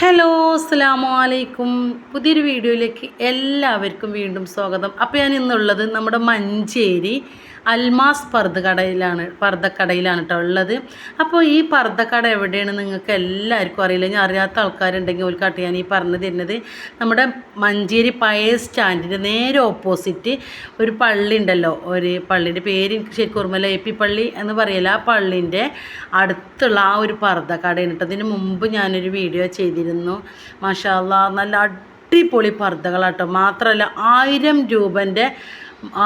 Hello അസ്സാമു അലൈക്കും പുതിയൊരു വീഡിയോയിലേക്ക് എല്ലാവർക്കും വീണ്ടും സ്വാഗതം. അപ്പോൾ ഞാൻ ഇന്നുള്ളത് നമ്മുടെ മഞ്ചേരി അൽമാസ് പർദ്ദക്കടയിലാണ് പർദ്ദക്കടയിലാണ് കേട്ടോ ഉള്ളത്. അപ്പോൾ ഈ പർദ്ദക്കട എവിടെയാണ് നിങ്ങൾക്ക് എല്ലാവർക്കും അറിയില്ല. ഞാൻ അറിയാത്ത ആൾക്കാരുണ്ടെങ്കിൽ ഒരു കട്ട് ഞാൻ ഈ പറഞ്ഞു തരുന്നത്. നമ്മുടെ മഞ്ചേരി പഴയ സ്റ്റാൻഡിന്റെ നേരെ ഓപ്പോസിറ്റ് ഒരു പള്ളി ഉണ്ടല്ലോ. ഒരു പള്ളിന്റെ പേര് എനിക്ക് ശരിക്കും ഓർമ്മയില്ല. എ പി പള്ളി എന്ന് പറയില്ല ആ പള്ളിന്റെ അടുത്തുള്ള ആ ഒരു പർദ്ദക്കടയാണ് കേട്ടോ അതിന് മുമ്പ് ഞാനൊരു വീഡിയോ ചെയ്തിരുന്നു. മഷാല്ല നല്ല അടിപൊളി പർദ്ദകളാട്ടോ മാത്രമല്ല ആയിരം രൂപന്റെ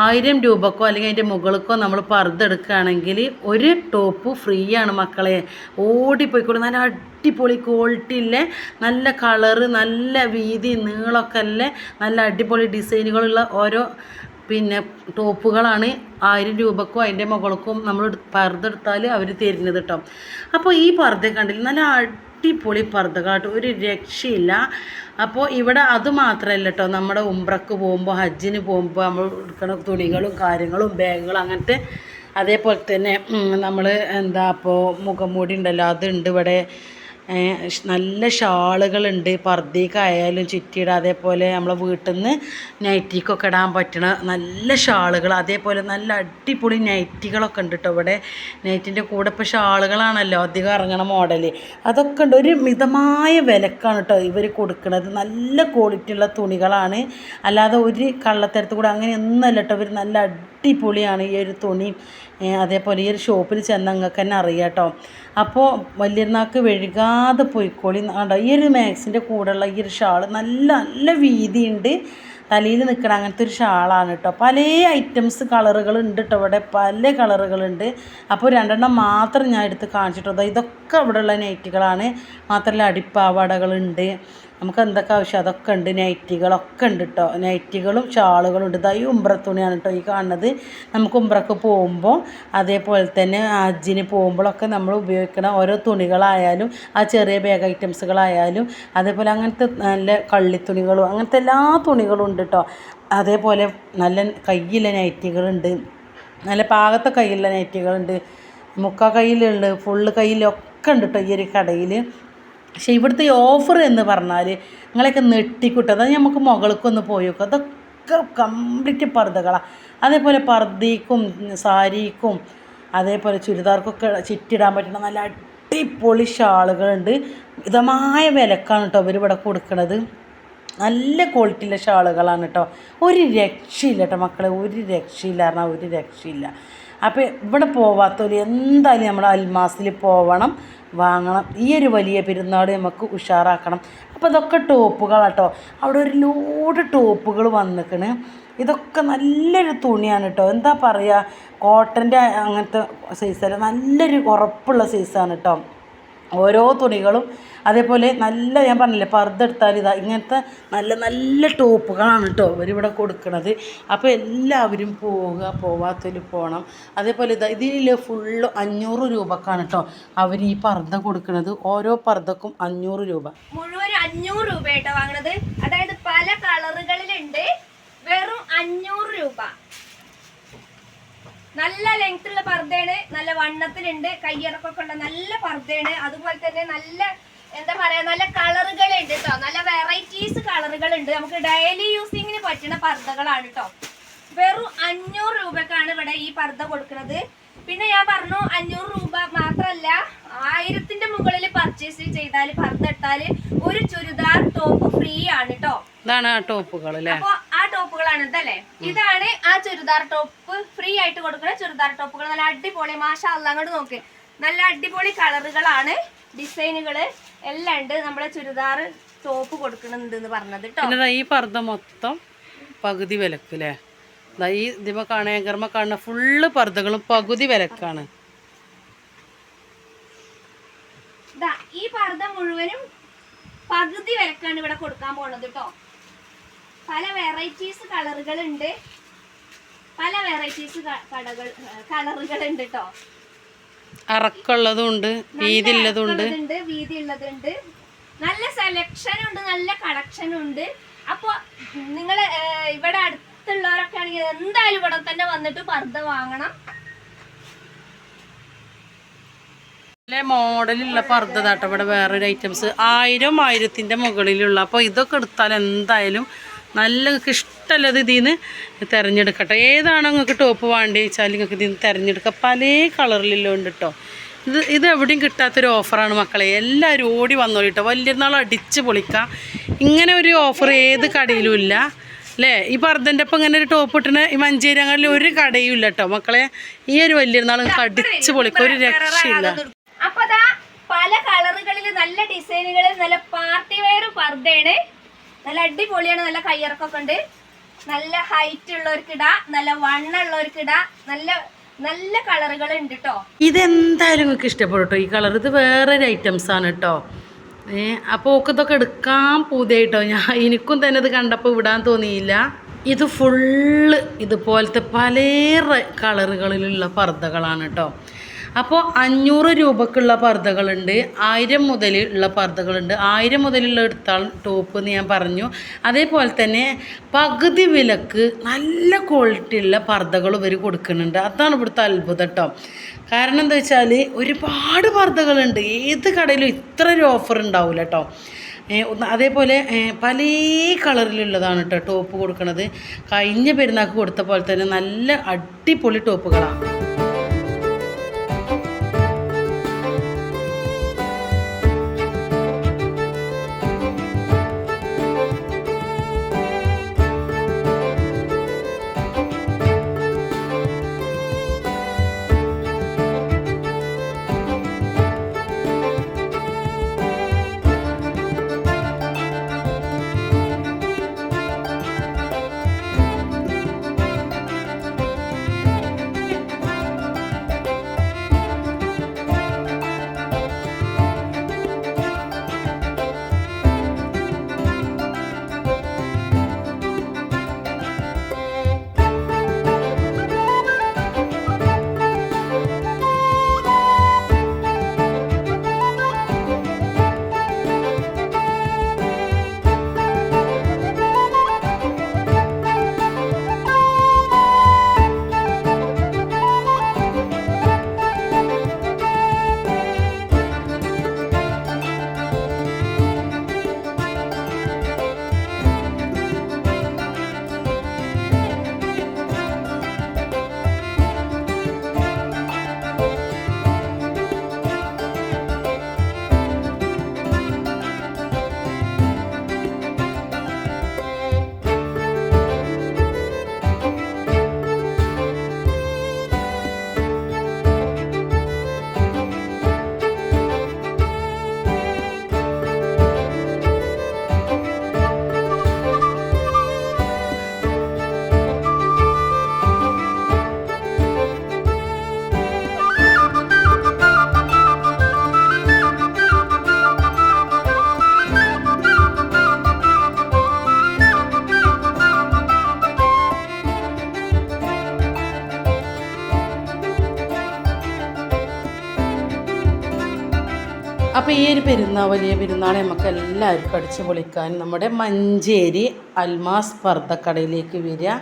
ആയിരം രൂപക്കോ അല്ലെങ്കിൽ അതിന്റെ മുകൾക്കോ നമ്മൾ പറുതെടുക്കുകയാണെങ്കിൽ ഒരു ടോപ്പ് ഫ്രീ ആണ് മക്കളെ. ഓടിപ്പോയിക്കോളൂ. നല്ല അടിപൊളി ക്വാളിറ്റി ഇല്ലേ നല്ല കളറ് നല്ല വീതി നീളമൊക്കെ അല്ലേ? നല്ല അടിപൊളി ഡിസൈനുകളുള്ള ഓരോ പിന്നെ ടോപ്പുകളാണ് ആയിരം രൂപക്കും അതിന്റെ മുകൾക്കും നമ്മൾ പറുതെടുത്താൽ അവർ തരുന്നത് കേട്ടോ അപ്പോൾ ഈ പറുതെ കണ്ടില്ല? നല്ല അടിപൊളി പർദ്ദകളാട്ടോ ഒരു രക്ഷയില്ല. അപ്പോൾ ഇവിടെ അത് മാത്രമല്ല കേട്ടോ നമ്മുടെ ഉംറക്ക് പോകുമ്പോൾ ഹജ്ജിന് പോകുമ്പോൾ നമ്മൾ എടുക്കുന്ന തുണികളും കാര്യങ്ങളും ബാഗുകളും അങ്ങനത്തെ അതേപോലെ തന്നെ നമ്മൾ എന്താ അപ്പോൾ മുഖംമൂടി ഉണ്ടല്ലോ അതുണ്ട് ഇവിടെ. നല്ല ഷാളുകളുണ്ട്. പർദ്ദേക്കായാലും ചുറ്റിയിടാം. അതേപോലെ നമ്മളെ വീട്ടിൽ നിന്ന് നൈറ്റിക്കൊക്കെ ഇടാൻ പറ്റണ നല്ല ഷാളുകൾ. അതേപോലെ നല്ല അടിപൊളി നൈറ്റികളൊക്കെ ഉണ്ട് കേട്ടോ ഇവിടെ. നൈറ്റിന്റെ കൂടെ ഇപ്പോൾ ഷാളുകളാണല്ലോ അധികം ഇറങ്ങണ മോഡൽ അതൊക്കെ ഉണ്ട്. ഒരു മിതമായ വിലക്കാണ് കേട്ടോ ഇവർ കൊടുക്കുന്നത് നല്ല ക്വാളിറ്റി ഉള്ള തുണികളാണ്. അല്ലാതെ ഒരു കള്ളത്തരത്ത് കൂടെ അങ്ങനെയൊന്നുമല്ല കേട്ടോ ഇവർ നല്ല അടിപൊളിയാണ് ഈ ഒരു തുണി അതേപോലെ ഈ ഒരു ഷോപ്പിൽ ചെന്ന് നിങ്ങൾക്ക് തന്നെ അറിയാം കേട്ടോ അപ്പോൾ വലിയനാക്ക് വെഴുകാതെ പോയിക്കോളി. ഈ ഒരു മാക്സിന്റെ കൂടെയുള്ള ഈ ഒരു ഷാൾ നല്ല നല്ല വീതിയുണ്ട്. തലയിൽ നിൽക്കണ അങ്ങനത്തെ ഒരു ഷാളാണ് കേട്ടോ പല ഐറ്റംസ് കളറുകൾ ഉണ്ട് കേട്ടോ ഇവിടെ. പല കളറുകളുണ്ട് അപ്പോൾ രണ്ടെണ്ണം മാത്രം ഞാൻ എടുത്ത് കാണിച്ചിട്ടുള്ളത് ഇതൊക്കെ ഇവിടെയുള്ള നൈറ്റുകളാണ്. മാത്രമല്ല അടിപ്പാവാടകളുണ്ട് നമുക്ക് എന്തൊക്കെ ആവശ്യം? അതൊക്കെ ഉണ്ട് നൈറ്റികളൊക്കെ ഉണ്ട് കേട്ടോ നൈറ്റികളും ഷാളുകളും ഉണ്ട്. ഇതായി ഉംബ്ര തുണിയാണ് കേട്ടോ ഈ കാണുന്നത്. നമുക്ക് ഉംബ്രക്ക് പോകുമ്പോൾ അതേപോലെ തന്നെ ഹജ്ജിന് പോകുമ്പോഴൊക്കെ നമ്മൾ ഉപയോഗിക്കുന്ന ഓരോ തുണികളായാലും ആ ചെറിയ ബാഗ് ഐറ്റംസുകളായാലും അതേപോലെ അങ്ങനത്തെ നല്ല കള്ളിത്തുണികളും അങ്ങനത്തെ എല്ലാ തുണികളും ഉണ്ട് കേട്ടോ അതേപോലെ നല്ല കയ്യിലെ നൈറ്റികളുണ്ട്. നല്ല പാകത്തെ കയ്യിലുള്ള നൈറ്റികളുണ്ട്. മുക്കാ കയ്യിലുണ്ട് ഫുള്ള് കയ്യിലൊക്കെ ഉണ്ട് കേട്ടോ ഈ ഒരു കടയിൽ പക്ഷേ ഇവിടുത്തെ ഓഫർ എന്ന് പറഞ്ഞാൽ നിങ്ങളെയൊക്കെ നെട്ടിക്കൂട്ടും. അതായത് നമുക്ക് മുകൾക്കൊന്ന് പോയി നോക്കാം. അതൊക്കെ കംപ്ലീറ്റ് പർദ്ദകളാണ് അതേപോലെ പർദ്ദയ്ക്കും സാരിക്കും അതേപോലെ ചുരിദാർക്കൊക്കെ ചുറ്റിടാൻ പറ്റുന്ന നല്ല അടിപൊളി ഷാളുകളുണ്ട്. ഇതമായ വിലക്കാണ് കേട്ടോ അവർ ഇവിടെ കൊടുക്കുന്നത് നല്ല ക്വാളിറ്റിയിലെ ഷാളുകളാണ് കേട്ടോ ഒരു രക്ഷയില്ല കേട്ടോ മക്കളെ. ഒരു രക്ഷയില്ല. പറഞ്ഞാൽ ഒരു രക്ഷയില്ല. അപ്പോൾ ഇവിടെ പോവാത്തവർ എന്തായാലും നമ്മൾ അൽമാസിൽ പോവണം. വാങ്ങണം. ഈ ഒരു വലിയ പെരുന്നാൾ നമുക്ക് ഉഷാറാക്കണം. അപ്പോൾ ഇതൊക്കെ ടോപ്പുകളാട്ടോ. അവിടെ ഒരു ലോഡ് ടോപ്പുകൾ വന്നിക്കണ്. ഇതൊക്കെ നല്ലൊരു തുണിയാണ് കേട്ടോ എന്താ പറയുക കോട്ടന്റെ അങ്ങനത്തെ സൈസല്ല നല്ലൊരു ഉറപ്പുള്ള സൈസാണ് കേട്ടോ ഓരോ തുണികളും അതേപോലെ നല്ല ഞാൻ പറഞ്ഞില്ലേ പർദ്ദ എടുത്താൽ ഇതാ ഇങ്ങനത്തെ നല്ല നല്ല ടോപ്പുകളാണ് കേട്ടോ ഇവരിവിടെ കൊടുക്കുന്നത് അപ്പോൾ എല്ലാവരും പോവുക പോവാത്തതിൽ പോകണം അതേപോലെ ഇതാ ഇതിൽ ഫുള്ള് അഞ്ഞൂറ് രൂപക്കാണ് കേട്ടോ അവർ ഈ പർദ്ദ കൊടുക്കുന്നത് ഓരോ പർദ്ദക്കും അഞ്ഞൂറ് രൂപ. മുഴുവൻ അഞ്ഞൂറ് രൂപ കേട്ടോ വാങ്ങണത്. അതായത് പല കളറുകളിലുണ്ട് വെറും അഞ്ഞൂറ് രൂപ നല്ല ലെങ്ത് ഉള്ള പർദ്ദയാണ് നല്ല വണ്ണത്തിലുണ്ട് കയ്യിറക്കൊക്കെ ഉള്ള നല്ല പർദ്ദയാണ്. അതുപോലെ തന്നെ നല്ല എന്താ പറയാ നല്ല കളറുകളുണ്ട് കേട്ടോ നല്ല വെറൈറ്റീസ് കളറുകളുണ്ട്. നമുക്ക് ഡെയിലി യൂസിങ്ങിന് പറ്റുന്ന പർദ്ദകളാണ് കേട്ടോ വെറും അഞ്ഞൂറ് രൂപക്കാണ് ഇവിടെ ഈ പർദ്ദ കൊടുക്കുന്നത്. പിന്നെ ഞാൻ പറഞ്ഞു അഞ്ഞൂറ് രൂപ മാത്രല്ല ആയിരത്തിന്റെ മുകളിൽ പർച്ചേസ് ചെയ്താൽ പറഞ്ഞിട്ടാൽ ഒരു ചുരിദാർ ടോപ്പ് ഫ്രീ ആണ് കേട്ടോ ഇതാണ് ആ ടോപ്പുകൾ അപ്പൊ ആ ടോപ്പുകളാണ് ഇതല്ലേ? ഇതാണ് ആ ചുരിദാർ ടോപ്പ് ഫ്രീ ആയിട്ട് കൊടുക്കുന്ന ചുരിദാർ ടോപ്പുകൾ. നല്ല അടിപൊളി മാഷ അല്ല അങ്ങോട്ട് നോക്ക്. നല്ല അടിപൊളി കളറുകളാണ് ഡിസൈനുകൾ. എല്ലാം ഉണ്ട്. നമ്മുടെ ചുരിദാർ ടോപ്പ് കൊടുക്കുന്നുണ്ട് പറഞ്ഞത് കേട്ടോ ഈ പർദ്ദ മൊത്തം പകുതി വിലക്ക് അല്ലേ ദാ ഈ ഇതിമ കാണേങ്കർമ്മ കാണുന്ന ഫുള്ള് പർദ്ദകളും പകുതി വിലക്കാണ്. ഈ പർദ്ദ മുഴുവനും പകുതി വിലക്കാണ് ഇവിടെ കൊടുക്കാൻ പോണത് കേട്ടോ പല വെറൈറ്റീസ് കളറുകൾ ഉണ്ട് പല വെറൈറ്റീസ് കടകൾ കളറുകൾ ഉണ്ട് കേട്ടോ അറക്കുള്ളതും ഉണ്ട് വീതി ഉള്ളതും ഉണ്ട് ഉണ്ട് വീതി ഉള്ളതുണ്ട് നല്ല സെലക്ഷൻ ഉണ്ട് നല്ല കളക്ഷൻ ഉണ്ട്. അപ്പൊ നിങ്ങൾ ഇവിടെ അടുത്തുള്ളവരൊക്കെ ആണെങ്കിൽ എന്തായാലും ഇവിടെ തന്നെ വന്നിട്ട് പർദ്ദ വാങ്ങണം. മോഡലുള്ള പർദ്ദ തട്ടം ഇവിടെ വേറൊരു ഐറ്റംസ് ആയിരം ആയിരത്തിന്റെ മുകളിലുള്ള. അപ്പോൾ ഇതൊക്കെ എടുത്താൽ എന്തായാലും നല്ല നിങ്ങൾക്ക് ഇഷ്ടമുള്ളത് ഇതിൽ നിന്ന് തിരഞ്ഞെടുക്കട്ടെ. ഏതാണോ നിങ്ങൾക്ക് ടോപ്പ് വേണ്ടി വെച്ചാൽ നിങ്ങൾക്ക് ഇതിൽ നിന്ന് തിരഞ്ഞെടുക്കാം. പല കളറിലുള്ള ഉണ്ട് കേട്ടോ ഇത് ഇത് എവിടെയും കിട്ടാത്തൊരു ഓഫറാണ് മക്കളെ. എല്ലാവരും ഓടി വന്നോളിട്ടോ വലിയ നാൾ അടിച്ച് പൊളിക്കാം. ഇങ്ങനെ ഒരു ഓഫർ ഏത് കടയിലും ഇല്ല. അല്ലേ ഈ പർദ്ദന്റെ ഒപ്പം ഇങ്ങനെ ഒരു ടോപ്പ് ഇട്ടിന് ഈ മഞ്ചേരി അങ്ങനെ ഒരു കടയും ഇല്ല കേട്ടോ മക്കളെ ഈ ഒരു വലിയ നാൾ നിങ്ങൾക്ക് പൊളിക്കും. ഒരു രക്ഷയില്ല. അപ്പൊ പല കളറുകളിൽ നല്ല ഡിസൈനുകളിൽ നല്ല പാർട്ടി വെയർ പർദ്ദയാണ്. നല്ല അടിപൊളിയാണ് നല്ല കയ്യിറക്കൊക്കെ ഉണ്ട്. നല്ല ഹൈറ്റ് ഉള്ളവർക്ക് ഇടാ നല്ല വണ്ണ ഉള്ളവർക്ക് ഇടാ. നല്ല നല്ല കളറുകൾ ഉണ്ട് കേട്ടോ ഇതെന്തായാലും നിങ്ങൾക്ക് ഇഷ്ടപ്പെടും കേട്ടോ ഈ കളർ ഇത് വേറൊരു ഐറ്റംസ് ആണ് കേട്ടോ അപ്പോൾ ഒക്കെ ഇതൊക്കെ എടുക്കാൻ പൂതിയായിട്ടോ? ഞാൻ എനിക്കും തന്നെ ഇത് കണ്ടപ്പോൾ വിടാൻ തോന്നിയില്ല. ഇത് ഫുള്ള് ഇതുപോലത്തെ പല കളറുകളിലുള്ള പർദ്ദകളാണ് കേട്ടോ അപ്പോൾ അഞ്ഞൂറ് രൂപക്കുള്ള പർദ്ദകളുണ്ട്. ആയിരം മുതൽ ഉള്ള പർദ്ദകളുണ്ട്. ആയിരം മുതലുള്ള എടുത്താൽ ടോപ്പ് എന്ന് ഞാൻ പറഞ്ഞു. അതേപോലെ തന്നെ പകുതി വിലക്ക് നല്ല ക്വാളിറ്റി ഉള്ള പർദ്ദകൾ ഇവർ കൊടുക്കുന്നുണ്ട്. അതാണ് ഇവിടുത്തെ അത്ഭുതം കേട്ടോ കാരണം എന്താ വെച്ചാൽ ഒരുപാട് പർദ്ദകളുണ്ട്. ഏത് കടയിലും ഇത്ര ഒരു ഓഫർ ഉണ്ടാവില്ല കേട്ടോ അതേപോലെ പല കളറിലുള്ളതാണ് കേട്ടോ ടോപ്പ് കൊടുക്കുന്നത് കഴിഞ്ഞ പെരുന്നാൾക്ക് കൊടുത്ത പോലെ തന്നെ നല്ല അടിപൊളി ടോപ്പുകളാണ് ഒരു പെരുന്നാൾ വലിയ പെരുന്നാൾ നമുക്ക് എല്ലാവർക്കും അടിച്ച് പൊളിക്കാൻ നമ്മുടെ മഞ്ചേരി അൽമാസ് പർദ്ദക്കടയിലേക്ക് വരിക.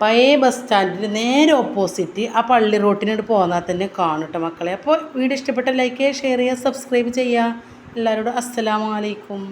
പഴയ ബസ് സ്റ്റാൻഡിന് നേരെ ഓപ്പോസിറ്റ് ആ പള്ളി റോട്ടിനോട് പോന്നാൽ തന്നെ കാണും കേട്ടോ മക്കളെ. അപ്പോൾ വീഡിയോ ഇഷ്ടപ്പെട്ട ലൈക്ക് ചെയ്യുക ഷെയർ ചെയ്യുക സബ്സ്ക്രൈബ് ചെയ്യുക. എല്ലാവരോടും അസ്സലാമു അലൈക്കും.